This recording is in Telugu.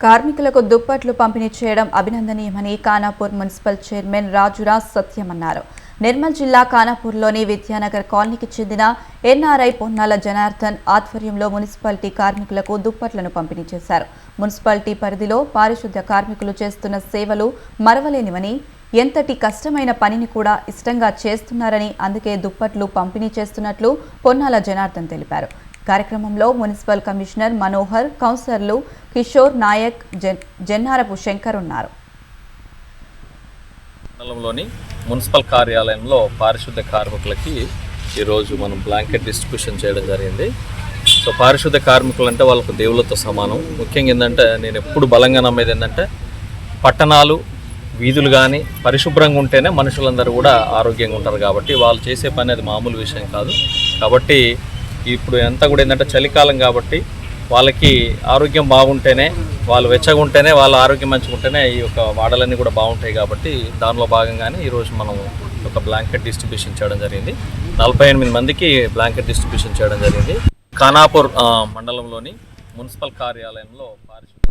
కార్మికులకు దుప్పట్లు పంపిణీ చేయడం అభినందనీయమని ఖానాపూర్ మున్సిపల్ చైర్మన్ రాజురాజ్ సత్యం అన్నారు నిర్మల్ జిల్లా ఖానాపూర్లోని విద్యానగర్ కాలనీకి చెందిన ఎన్ఆర్ఐ పొన్నాల జనార్దన్ ఆధ్వర్యంలో మున్సిపాలిటీ కార్మికులకు దుప్పట్లను పంపిణీ చేశారు. మున్సిపాలిటీ పరిధిలో పారిశుద్ధ్య కార్మికులు చేస్తున్న సేవలు మరవలేనివని ఎంతటి కష్టమైన పనిని కూడా ఇష్టంగా చేస్తున్నారని అందుకే దుప్పట్లు పంపిణీ చేస్తున్నట్లు పొన్నాల జనార్దన్ తెలిపారు. కార్యక్రమంలో మున్సిపల్ కమిషనర్ మనోహర్ కౌన్సిలర్లు కిషోర్ నాయక్ జన్ జన్నారపు శంకర్ ఉన్నారు. మండలంలోని మున్సిపల్ కార్యాలయంలో పారిశుద్ధ కార్మికులకి ఈరోజు మనం బ్లాంకెట్ డిస్ట్రిబ్యూషన్ చేయడం జరిగింది. సో పారిశుద్ధ కార్మికులు అంటే వాళ్ళకు దేవుళ్ళతో సమానం. ముఖ్యంగా ఏంటంటే నేను ఎప్పుడు బలంగా నమ్మేది ఏంటంటే పట్టణాలు వీధులు కానీ పరిశుభ్రంగా ఉంటేనే మనుషులందరూ కూడా ఆరోగ్యంగా ఉంటారు కాబట్టి వాళ్ళు చేసే పని అది మామూలు విషయం కాదు. కాబట్టి ఇప్పుడు ఎంత కూడా ఏంటంటే చలికాలం కాబట్టి వాళ్ళకి ఆరోగ్యం బాగుంటేనే వాళ్ళు వెచ్చగా ఉంటేనే వాళ్ళ ఆరోగ్యం మంచిగా ఉంటేనే ఈ యొక్క వాడలన్నీ కూడా బాగుంటాయి కాబట్టి దానిలో భాగంగానే ఈరోజు మనం ఒక బ్లాంకెట్ డిస్ట్రిబ్యూషన్ చేయడం జరిగింది. నలభై ఎనిమిది మందికి బ్లాంకెట్ డిస్ట్రిబ్యూషన్ చేయడం జరిగింది. ఖానాపూర్ మండలంలోని మున్సిపల్ కార్యాలయంలో పారిశుద్ధ్య